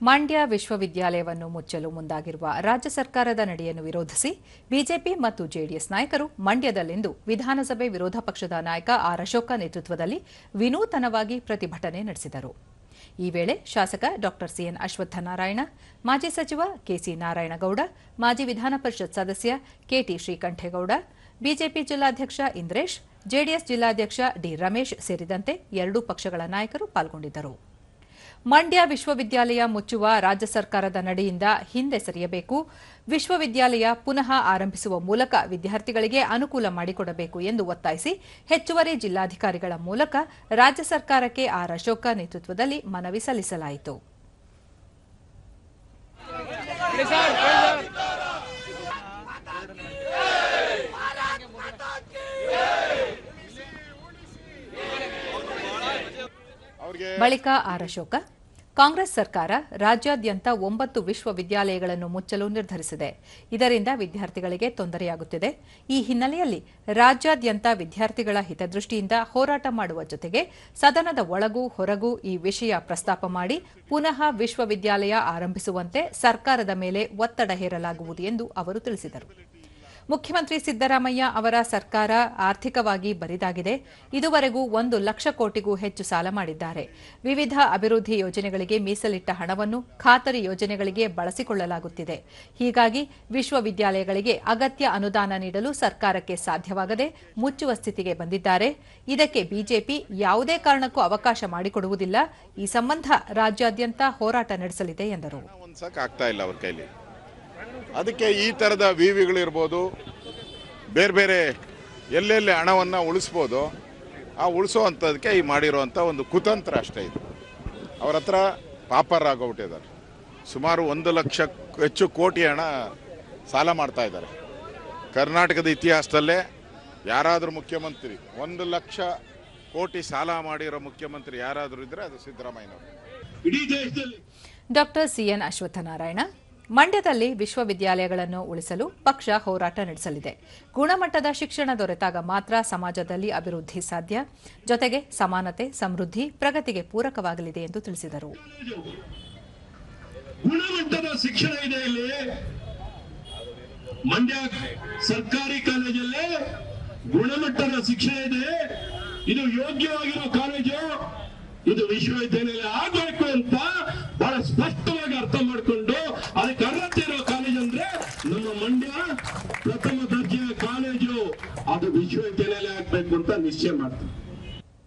ಮಂಡ್ಯ ವಿಶ್ವವಿದ್ಯಾಲಯವನ್ನು ಮುಚ್ಚಲು ಮುಂದಾಗಿರುವ ರಾಜ್ಯ ಸರ್ಕಾರದ ನಡೆಯನ್ನು ವಿರೋಧಿಸಿ ಬಿಜೆಪಿ ಮತ್ತು ಜೆಡಿಎಸ್ ನಾಯಕರು ಮಂಡ್ಯದಲ್ಲಿಂದು ವಿಧಾನಸಭೆ ವಿರೋಧ ಪಕ್ಷದ ನಾಯಕ ಆರ್ ಅಶೋಕ ನೇತೃತ್ವದಲ್ಲಿ ವಿನೂತನವಾಗಿ ಪ್ರತಿಭಟನೆ ನಡೆಸಿದರು. ಈ ವೇಳೆ ಶಾಸಕ ಡಾ ಸಿಎನ್ ಅಶ್ವತ್ಥನಾರಾಯಣ, ಮಾಜಿ ಸಚಿವ ಕೆಸಿ ನಾರಾಯಣಗೌಡ, ಮಾಜಿ ವಿಧಾನ ಪರಿಷತ್ ಸದಸ್ಯ ಕೆಟಿ ಶ್ರೀಕಂಠೇಗೌಡ, ಬಿಜೆಪಿ ಜಿಲ್ಲಾಧ್ಯಕ್ಷ ಇಂದ್ರೇಶ್, ಜೆಡಿಎಸ್ ಜಿಲ್ಲಾಧ್ಯಕ್ಷ ಡಿ ರಮೇಶ್ ಸೇರಿದಂತೆ ಎರಡೂ ಪಕ್ಷಗಳ ನಾಯಕರು ಪಾಲ್ಗೊಂಡಿದ್ದರು. ಮಂಡ್ಯ ವಿಶ್ವವಿದ್ಯಾಲಯ ಮುಚ್ಚುವ ರಾಜ್ಯ ಸರ್ಕಾರದ ನಡೆಯಿಂದ ಹಿಂದೆ ಸರಿಯಬೇಕು. ವಿಶ್ವವಿದ್ಯಾಲಯ ಪುನಃ ಆರಂಭಿಸುವ ಮೂಲಕ ವಿದ್ಯಾರ್ಥಿಗಳಿಗೆ ಅನುಕೂಲ ಮಾಡಿಕೊಡಬೇಕು ಎಂದು ಒತ್ತಾಯಿಸಿ ಹೆಚ್ಚುವರಿ ಜಿಲ್ಲಾಧಿಕಾರಿಗಳ ಮೂಲಕ ರಾಜ್ಯ ಸರ್ಕಾರಕ್ಕೆ ಆರ್ ಅಶೋಕ ನೇತೃತ್ವದಲ್ಲಿ ಮನವಿ ಸಲ್ಲಿಸಲಾಯಿತು. ಬಳಿಕ ಆರ್ ಅಶೋಕ ಕಾಂಗ್ರೆಸ್ ಸರ್ಕಾರ ರಾಜ್ಯಾದ್ಯಂತ ಒಂಬತ್ತು ವಿಶ್ವವಿದ್ಯಾಲಯಗಳನ್ನು ಮುಚ್ಚಲು ನಿರ್ಧರಿಸಿದೆ. ಇದರಿಂದ ವಿದ್ಯಾರ್ಥಿಗಳಿಗೆ ತೊಂದರೆಯಾಗುತ್ತಿದೆ. ಈ ಹಿನ್ನೆಲೆಯಲ್ಲಿ ರಾಜ್ಯಾದ್ಯಂತ ವಿದ್ಯಾರ್ಥಿಗಳ ಹಿತದೃಷ್ಟಿಯಿಂದ ಹೋರಾಟ ಮಾಡುವ ಜೊತೆಗೆ ಸದನದ ಒಳಗೂ ಹೊರಗೂ ಈ ವಿಷಯ ಪ್ರಸ್ತಾಪ ಮಾಡಿ ಪುನಃ ವಿಶ್ವವಿದ್ಯಾಲಯ ಆರಂಭಿಸುವಂತೆ ಸರ್ಕಾರದ ಮೇಲೆ ಒತ್ತಡ ಹೇರಲಾಗುವುದು ಎಂದು ಅವರು ತಿಳಿಸಿದರು. ಮುಖ್ಯಮಂತ್ರಿ ಸಿದ್ದರಾಮಯ್ಯ ಅವರ ಸರ್ಕಾರ ಆರ್ಥಿಕವಾಗಿ ಬರಿದಾಗಿದೆ. ಇದುವರೆಗೂ ಒಂದು ಲಕ್ಷ ಕೋಟಿಗೂ ಹೆಚ್ಚು ಸಾಲ ಮಾಡಿದ್ದಾರೆ. ವಿವಿಧ ಅಭಿವೃದ್ಧಿ ಯೋಜನೆಗಳಿಗೆ ಮೀಸಲಿಟ್ಟ ಹಣವನ್ನು ಖಾತರಿ ಯೋಜನೆಗಳಿಗೆ ಬಳಸಿಕೊಳ್ಳಲಾಗುತ್ತಿದೆ. ಹೀಗಾಗಿ ವಿಶ್ವವಿದ್ಯಾಲಯಗಳಿಗೆ ಅಗತ್ಯ ಅನುದಾನ ನೀಡಲು ಸರ್ಕಾರಕ್ಕೆ ಸಾಧ್ಯವಾಗದೆ ಮುಚ್ಚುವ ಸ್ಥಿತಿಗೆ ಬಂದಿದ್ದಾರೆ. ಇದಕ್ಕೆ ಬಿಜೆಪಿ ಯಾವುದೇ ಕಾರಣಕ್ಕೂ ಅವಕಾಶ ಮಾಡಿಕೊಡುವುದಿಲ್ಲ. ಈ ಸಂಬಂಧ ರಾಜ್ಯಾದ್ಯಂತ ಹೋರಾಟ ನಡೆಸಲಿದೆ ಎಂದರು ಹೊಂದ್ಸಕ್ ಆಗ್ತಾ ಇಲ್ಲ ಅವ್ರ ಕೈಲಿ ಅದಕ್ಕೆ ಈ ಥರದ ವಿ ವಿಗಳಿರ್ಬೋದು ಬೇರೆ ಬೇರೆ ಎಲ್ಲೆಲ್ಲಿ ಹಣವನ್ನು ಉಳಿಸ್ಬೋದು ಆ ಉಳಿಸೋವಂಥದಕ್ಕೆ ಈ ಮಾಡಿರೋವಂಥ ಒಂದು ಕುತಂತ್ರ ಅಷ್ಟೇ ಇದು. ಅವ್ರ ಹತ್ರ ಪಾಪರ್ ಆಗೋಗ್ಬಿಟ್ಟಿದ್ದಾರೆ ಸುಮಾರು ಒಂದು ಲಕ್ಷ ಹೆಚ್ಚು ಕೋಟಿ ಹಣ ಸಾಲ ಮಾಡ್ತಾ ಇದ್ದಾರೆ. ಕರ್ನಾಟಕದ ಇತಿಹಾಸದಲ್ಲೇ ಯಾರಾದರೂ ಮುಖ್ಯಮಂತ್ರಿ ಒಂದು ಲಕ್ಷ ಕೋಟಿ ಸಾಲ ಮಾಡಿರೋ ಮುಖ್ಯಮಂತ್ರಿ ಯಾರಾದರೂ ಇದ್ದರೆ ಅದು ಸಿದ್ದರಾಮಯ್ಯನವರು. ಇಡೀ ದೇಶದಲ್ಲಿ. Doctor CN Ashwathnarayan. ಮಂಡ್ಯದಲ್ಲಿ ವಿಶ್ವವಿದ್ಯಾಲಯಗಳನ್ನು ಉಳಿಸಲು ಪಕ್ಷ ಹೋರಾಟ ನಡೆಸಲಿದೆ. ಗುಣಮಟ್ಟದ ಶಿಕ್ಷಣ ದೊರೆತಾಗ ಮಾತ್ರ ಸಮಾಜದಲ್ಲಿ ಅಭಿವೃದ್ಧಿ ಸಾಧ್ಯ. ಜೊತೆಗೆ ಸಮಾನತೆ, ಸಮೃದ್ಧಿ ಪ್ರಗತಿಗೆ ಪೂರಕವಾಗಲಿದೆ ಎಂದು ತಿಳಿಸಿದರು. ಗುಣಮಟ್ಟದ ಶಿಕ್ಷಣ ಇದೆ ಇಲ್ಲಿ. ಮಂಡ್ಯ ಸರ್ಕಾರಿ ಕಾಲೇಜಲ್ಲಿ ಗುಣಮಟ್ಟದ ಶಿಕ್ಷಣ ಇದೆ. ಇದು ಯೋಗ್ಯವಾಗಿರೋ ಕಾಲೇಜು. ಇದು ವಿಶ್ವವಿದ್ಯಾಲಯ ಆಗಬೇಕು ಅಂತ ಪ್ರಥಮ ದರ್ಜೆಯ ಕಾಲೇಜು ಅದು ವಿಶ್ವವಿದ್ಯಾನಿಲಯ ಆಗ್ಬೇಕು ಅಂತ ನಿಶ್ಚಯ ಮಾಡ್ತಾರೆ